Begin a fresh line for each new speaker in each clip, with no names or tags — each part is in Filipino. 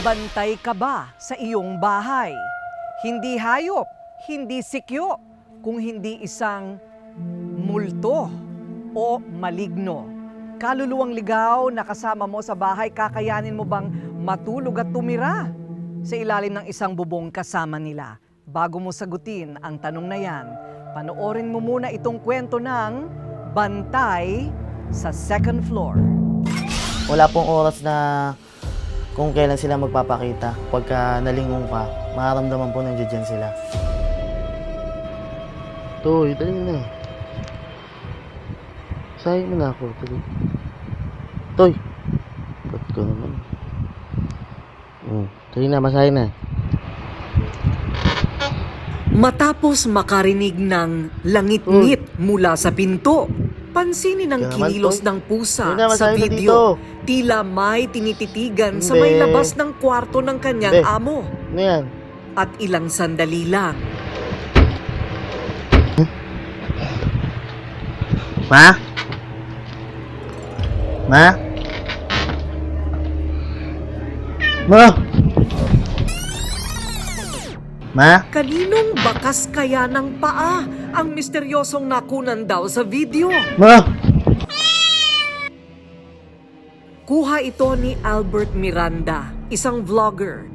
bantay ka ba sa iyong bahay? Hindi hayop, hindi sikyo, kung hindi isang multo o maligno. Kaluluwang ligaw na kasama mo sa bahay, kakayanin mo bang matulog at tumira sa ilalim ng isang bubong kasama nila? Bago mo sagutin ang tanong na yan, panoorin mo muna itong kwento ng Bantay sa second floor.
Wala pong oras na kung kailan sila magpapakita. Pagka nalingon ka, mararamdaman po nandiyan dyan sila. Toy, dali na. Sayang mo na ako. Dali. Toy. Ba't ko naman? Oh, dali na, masahin na.
Matapos makarinig ng langit-ngit mula sa pinto, pansinin ang
Kaya
kinilos ng pusa sa video. Tila may tinititigan sa
Hindi.
may labas ng kwarto ng kanyang
Hindi.
amo.
Ano yan?
At ilang sandali lang,
Ma? Ma? Ma? Ma?
kaninong bakas kaya ng paa ang misteryosong nakunan daw sa video?
Ma?
Kuha ito ni Albert Miranda, isang vlogger.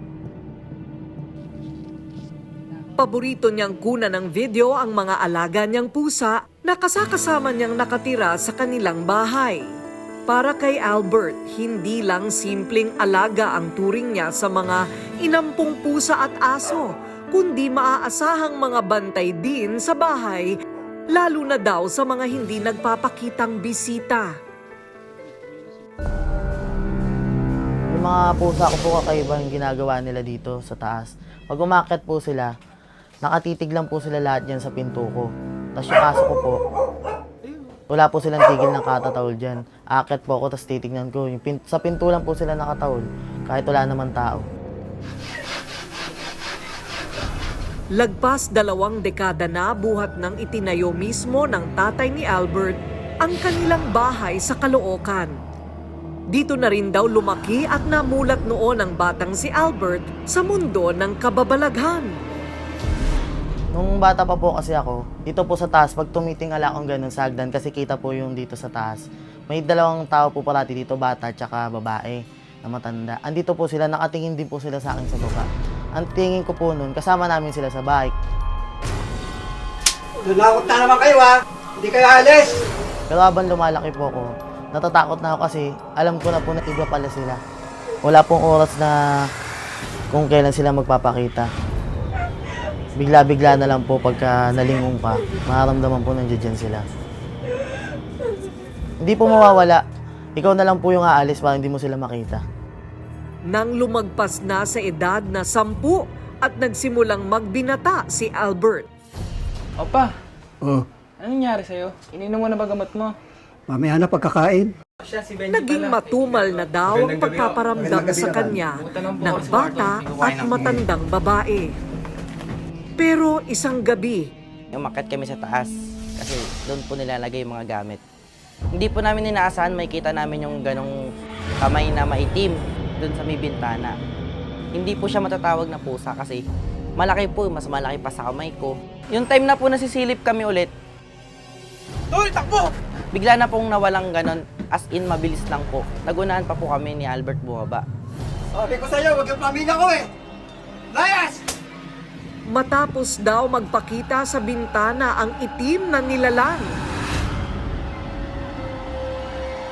Paborito niyang kuna ng video ang mga alaga niyang pusa na kasakasama niyang nakatira sa kanilang bahay. Para kay Albert, hindi lang simpleng alaga ang turing niya sa mga inampung pusa at aso, kundi maaasahang mga bantay din sa bahay, lalo na daw sa mga hindi nagpapakitang bisita.
Yung mga pusa ko po kakaiba yung ginagawa nila dito sa taas. Pag umakit po sila, nakatitig lang po sila lahat dyan sa pinto ko. Tapos yung aso ko po, wala po silang tigil ng katatawol dyan. Akit po ako, tapos titignan ko. Yung pin- sa pinto lang po sila nakatawol, kahit wala naman tao.
Lagpas dalawang dekada na buhat ng itinayo mismo ng tatay ni Albert ang kanilang bahay sa Caloocan. Dito na rin daw lumaki at namulat noon ang batang si Albert sa mundo ng kababalaghan.
Nung bata pa po kasi ako, dito po sa taas, pag tumitingala akong ganun sa hagdan, kasi kita po yung dito sa taas. May dalawang tao po parati dito, bata tsaka babae na matanda. Andito po sila, nakatingin din po sila sa akin sa baba. Ang tingin ko po nun, kasama namin sila sa bike.
Lunakot na naman kayo ha! Hindi kayo alis!
Pero habang lumalaki po ako, natatakot na ako kasi alam ko na po na iba pala sila. Wala pong oras na kung kailan sila magpapakita. Bigla-bigla na lang po pagka nalingon ka, mararamdaman po nandiyan dyan sila. Hindi po mawawala. Ikaw na lang po yung aalis para hindi mo sila makita.
Nang lumagpas na sa edad na sampu at nagsimulang magbinata si Albert.
Opa,
Oh,
anong nangyari sa'yo? Ininom mo na ba gamot mo?
mamaya na pagkakain.
Naging matumal na daw ang pagpaparamdam sa kanya ng bata at matandang babae. Pero isang gabi,
umakyat kami sa taas kasi doon po nilalagay yung mga gamit. Hindi po namin inaasahan makikita namin yung ganong kamay na maitim doon sa may bintana. Hindi po siya matatawag na pusa kasi malaki po, mas malaki pa sa kamay ko. Yung time na po nasisilip kami ulit,
Tol, takbo!
bigla na pong nawalang ganon, as in mabilis lang po. Nagunahan pa po kami ni Albert bumaba.
Sabi ko sa'yo, huwag yung pamilya ko eh! Layas!
matapos daw magpakita sa bintana ang itim na nilalang.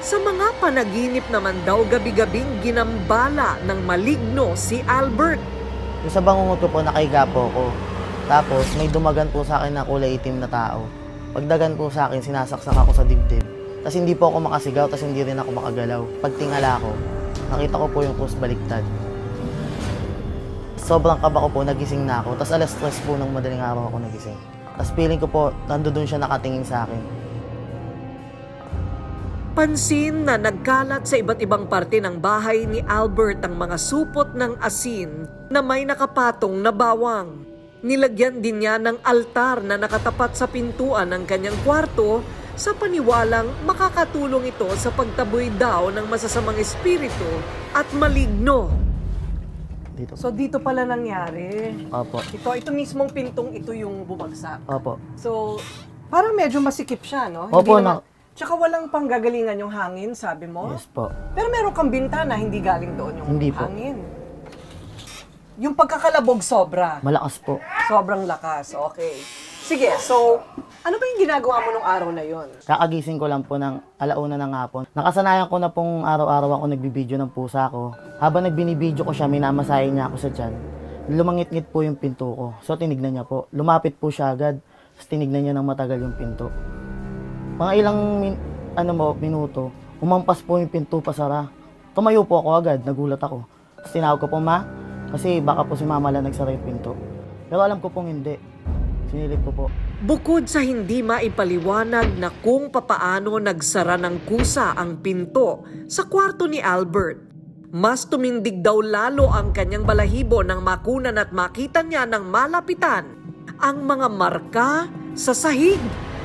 Sa mga panaginip naman daw gabi-gabing ginambala ng maligno si Albert.
Yung sa bangungot ko po, nakahiga po ako. Tapos, may dumagan po sa akin na kulay itim na tao. Pagdagan po sa akin, sinasaksak ako sa dibdib. Tapos hindi po ako makasigaw, tapos hindi rin ako makagalaw. Pagtingala ko, nakita ko po yung post baliktad. Sobrang kaba ko po, nagising na ako. Tapos alas stress po ng madaling araw ako nagising. Tapos feeling ko po, nandoon siya nakatingin sa akin.
Pansin na nagkalat sa iba't ibang parte ng bahay ni Albert ang mga supot ng asin na may nakapatong na bawang. Nilagyan din niya ng altar na nakatapat sa pintuan ng kanyang kwarto sa paniwalang makakatulong ito sa pagtaboy daw ng masasamang espiritu at maligno.
dito.
So dito pala nangyari.
Opo.
Ito, ito mismong pintong ito yung bumagsak.
Opo.
So, parang medyo masikip siya, no?
Opo,
naman-
na-
Tsaka walang panggagalingan yung hangin, sabi mo?
Yes po.
Pero meron kang bintana, hindi galing doon yung
Hindi po.
hangin. Yung pagkakalabog sobra.
Malakas po.
Sobrang lakas, okay. Sige, so, ano ba yung ginagawa mo nung araw na yon?
Kakagising ko lang po ng alauna ng hapon. Nakasanayan ko na pong araw-araw ako nagbibideo ng pusa ko. Habang nagbinibideo ko siya, minamasahe niya ako sa tiyan. Lumangit-ngit po yung pinto ko. So tinignan niya po. Lumapit po siya agad. Tapos tinignan niya ng matagal yung pinto. Mga ilang min- ano mo, minuto, umampas po yung pinto pasara. Tumayo po ako agad, nagulat ako. Tapos tinawag ko po, ma, kasi baka po si mama lang nagsara yung pinto. Pero alam ko pong hindi. Sinilip ko po.
Bukod sa hindi maipaliwanag na kung papaano nagsara ng kusa ang pinto sa kwarto ni Albert, mas tumindig daw lalo ang kanyang balahibo nang makunan at makita niya ng malapitan ang mga marka sa sahig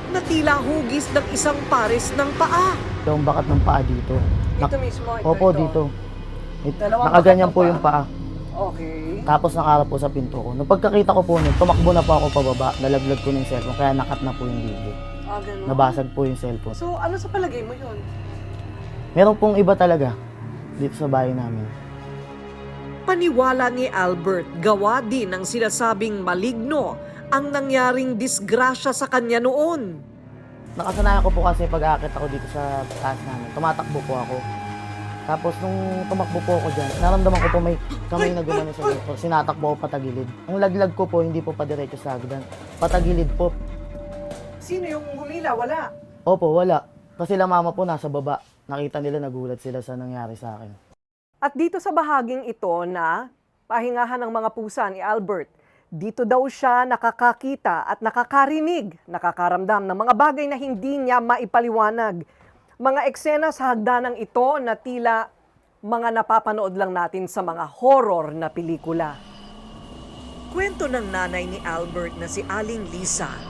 na tila hugis ng isang pares ng paa.
Yung bakat ng paa dito.
Dito mismo, ito,
Opo,
ito.
dito. It,
Dalawang
nakaganyan
bakat ng
po yung paa.
Okay.
Tapos nakarap po sa pinto ko. Nung pagkakita ko po nun, tumakbo na po ako pababa. Nalaglag ko yung cellphone, kaya nakat na po yung video.
Ah, ganun.
Nabasag po yung cellphone.
So, ano sa palagay mo yun?
Meron pong iba talaga dito sa bahay namin.
Paniwala ni Albert, gawa din ng sinasabing maligno ang nangyaring disgrasya sa kanya noon.
Nakasanayan ko po kasi pag aakit ako dito sa taas namin, tumatakbo po ako. Tapos nung tumakbo po ako dyan, naramdaman ko po may kamay na gumano sa dito. Sinatakbo ako patagilid. Ang laglag ko po, hindi po pa diretso sa hagdan. Patagilid po.
Sino yung humila? Wala.
Opo, wala. Kasi la mama po nasa baba. Nakita nila, nagulat sila sa nangyari sa akin.
At dito sa bahaging ito na pahingahan ng mga pusa ni Albert, dito daw siya nakakakita at nakakarinig, nakakaramdam ng mga bagay na hindi niya maipaliwanag. Mga eksena sa hagdanang ito na tila mga napapanood lang natin sa mga horror na pelikula. Kwento ng nanay ni Albert na si Aling Lisa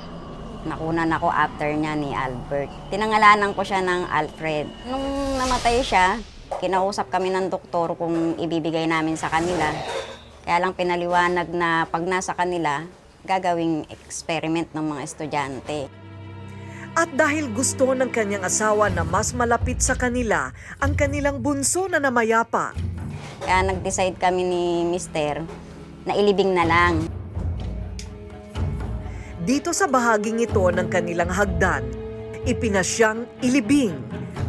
Nakunan ako after niya ni Albert. Tinangalanan ko siya ng Alfred. Nung namatay siya, kinausap kami ng doktor kung ibibigay namin sa kanila. Kaya lang pinaliwanag na pag nasa kanila, gagawing experiment ng mga estudyante.
At dahil gusto ng kanyang asawa na mas malapit sa kanila ang kanilang bunso na namayapa,
Kaya nag-decide kami ni Mister na ilibing na lang.
dito sa bahaging ito ng kanilang hagdan, ipinasyang ilibing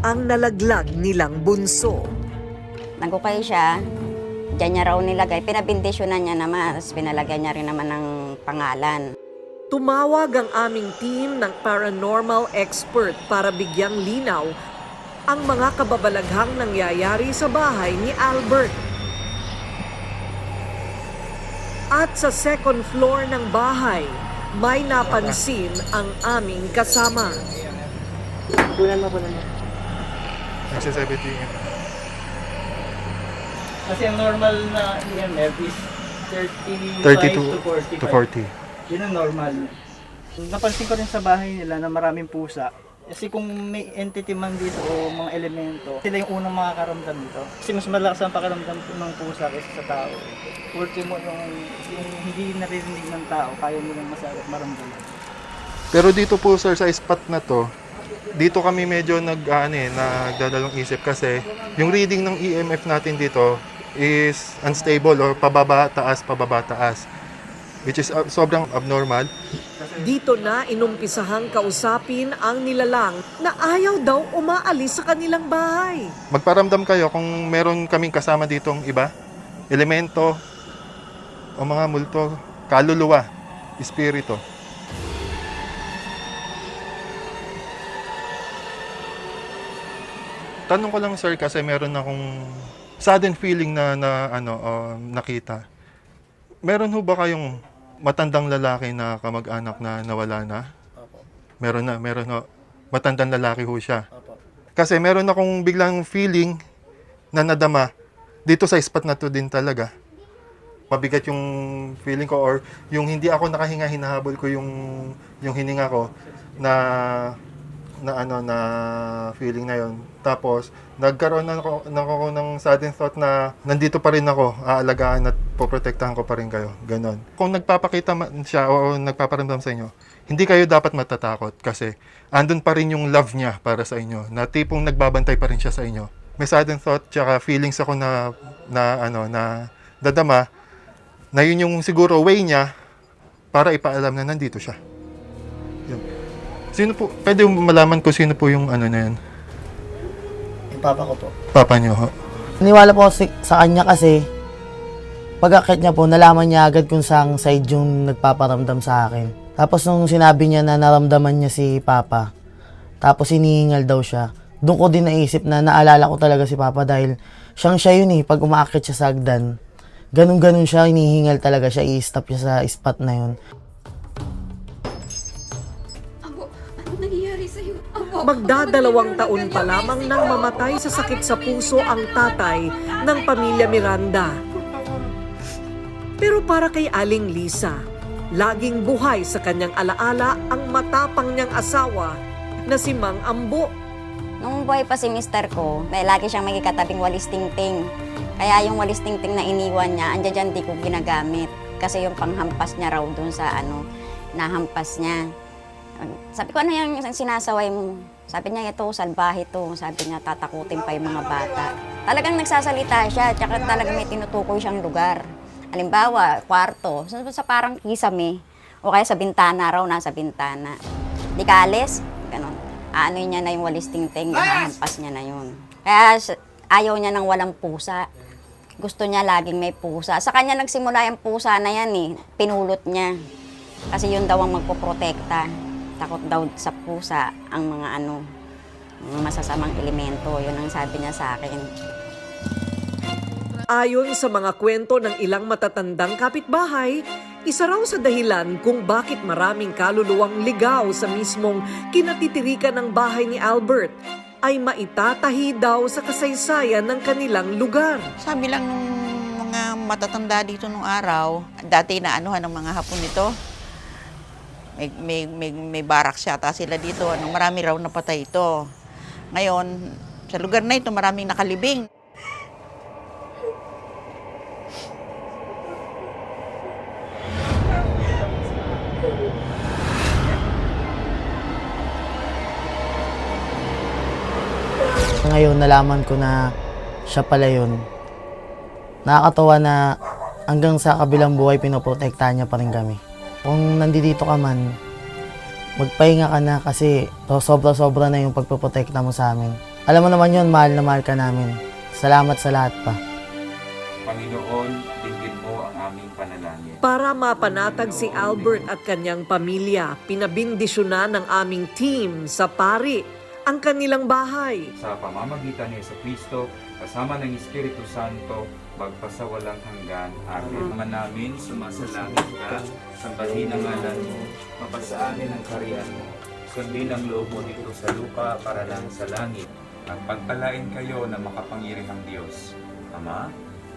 ang nalaglag nilang bunso.
Nagukay siya, dyan niya raw nilagay. Pinabindisyonan niya naman, tapos pinalagyan niya rin naman ng pangalan.
Tumawag ang aming team ng paranormal expert para bigyang linaw ang mga kababalaghang nangyayari sa bahay ni Albert. At sa second floor ng bahay, may napansin ang aming kasama.
Nagsasabi tingin.
Kasi ang normal na EMF is 35
32
to 45.
to 40.
Yun ang normal. Napansin ko rin sa bahay nila na maraming pusa. Kasi kung may entity man dito o mga elemento, sila yung unang makakaramdam dito. Kasi mas malakas ang pakiramdam ng pusa kaysa sa tao. Ultimo yung, yung hindi naririnig ng tao, kaya nilang masagot maramdaman.
Pero dito po sir sa spot na to, dito kami medyo nag ano eh, nagdadalong isip kasi yung reading ng EMF natin dito is unstable or pababa taas pababa taas which is uh, sobrang abnormal.
Dito na inumpisahang kausapin ang nilalang na ayaw daw umaalis sa kanilang bahay.
Magparamdam kayo kung meron kaming kasama ditong iba, elemento o mga multo, kaluluwa, espiritu. Tanong ko lang sir kasi meron akong sudden feeling na, na ano uh, nakita. Meron ho ba kayong matandang lalaki na kamag-anak na nawala na? Meron na, meron ho. Matandang lalaki ho siya. Kasi meron akong biglang feeling na nadama dito sa spot na to din talaga. Mabigat yung feeling ko or yung hindi ako nakahinga, hinahabol ko yung, yung hininga ko na na ano na feeling na yon. Tapos nagkaroon na ako, na ako ng sudden thought na nandito pa rin ako, aalagaan at poprotektahan ko pa rin kayo. Ganon. Kung nagpapakita man siya o nagpaparamdam sa inyo, hindi kayo dapat matatakot kasi andun pa rin yung love niya para sa inyo. Na tipong nagbabantay pa rin siya sa inyo. May sudden thought tsaka feelings ako na na ano na dadama na yun yung siguro way niya para ipaalam na nandito siya. Sino po, pwede mo malaman ko sino po yung ano na yan?
Yung papa ko po.
Papa niyo, ho?
Niwala po si, sa kanya kasi, pag akit niya po, nalaman niya agad kung saang side yung nagpaparamdam sa akin. Tapos nung sinabi niya na naramdaman niya si Papa, tapos hinihingal daw siya, doon ko din naisip na naalala ko talaga si Papa dahil siyang siya yun eh, pag umaakit siya sa hagdan, ganun-ganun siya, hinihingal talaga siya, i-stop siya sa spot na yun.
Magdadalawang taon pa lamang nang mamatay sa sakit sa puso ang tatay ng pamilya Miranda. Pero para kay Aling Lisa, laging buhay sa kanyang alaala ang matapang niyang asawa na si Mang Ambo.
Nung buhay pa si mister ko, may lagi siyang may katabing walis tingting. Kaya yung walis tingting na iniwan niya, andyan dyan di ko ginagamit. Kasi yung panghampas niya raw dun sa ano, nahampas niya. Sabi ko, ano yung sinasaway mo? Sabi niya, ito, salbahe to. Sabi niya, tatakutin pa yung mga bata. Talagang nagsasalita siya, tsaka talagang may tinutukoy siyang lugar. Halimbawa, kwarto, sa, sa parang kisame, o kaya sa bintana raw, nasa bintana. Di ka alis? Ganon. Ano niya na yung walis tingting, nahampas niya na yun. Kaya ayaw niya ng walang pusa. Gusto niya laging may pusa. Sa kanya nagsimula yung pusa na yan eh. Pinulot niya. Kasi yun daw ang magpoprotekta. Takot daw sa pusa ang mga ano, mga masasamang elemento. Yun ang sabi niya sa akin.
Ayon sa mga kwento ng ilang matatandang kapitbahay, isa raw sa dahilan kung bakit maraming kaluluwang ligaw sa mismong kinatitirikan ng bahay ni Albert ay maitatahi daw sa kasaysayan ng kanilang lugar.
Sabi lang nung mga matatanda dito nung araw, dati na anuhan ng mga hapon nito, may, may, may, may barak yata sila dito, ano, marami raw napatay ito. Ngayon, sa lugar na ito, maraming nakalibing.
Ngayon, nalaman ko na siya pala yun. Nakakatawa na hanggang sa kabilang buhay, pinoprotektahan niya pa rin kami. Kung nandito ka man, magpahinga ka na kasi to sobra-sobra na yung pagpoprotekta mo sa amin. Alam mo naman yun, mahal na mahal ka namin. Salamat sa lahat pa.
Panginoon, dinggin mo ang aming panalangin.
Para mapanatag si Albert at kanyang pamilya, pinabindisyonan ng aming team sa pari ang kanilang bahay.
Sa pamamagitan ni Yeso Kristo, kasama ng Espiritu Santo, magpasawalang hanggan. Amen. Ama namin, sumasalangit ka, sambahin ang ngalan mo, mapasa amin ang kariyan mo. Sundin ang loob mo dito sa lupa para lang sa langit. At pagpalain kayo na makapangyarihang Diyos. Ama,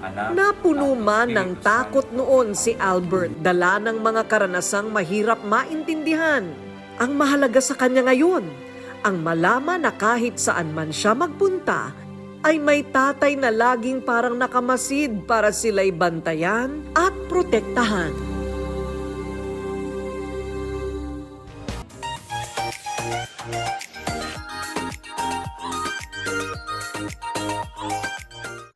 Anak,
Napuno
at
man ng takot noon si Albert, dala ng mga karanasang mahirap maintindihan. Ang mahalaga sa kanya ngayon, ang malaman na kahit saan man siya magpunta, ay may tatay na laging parang nakamasid para sila'y bantayan at protektahan.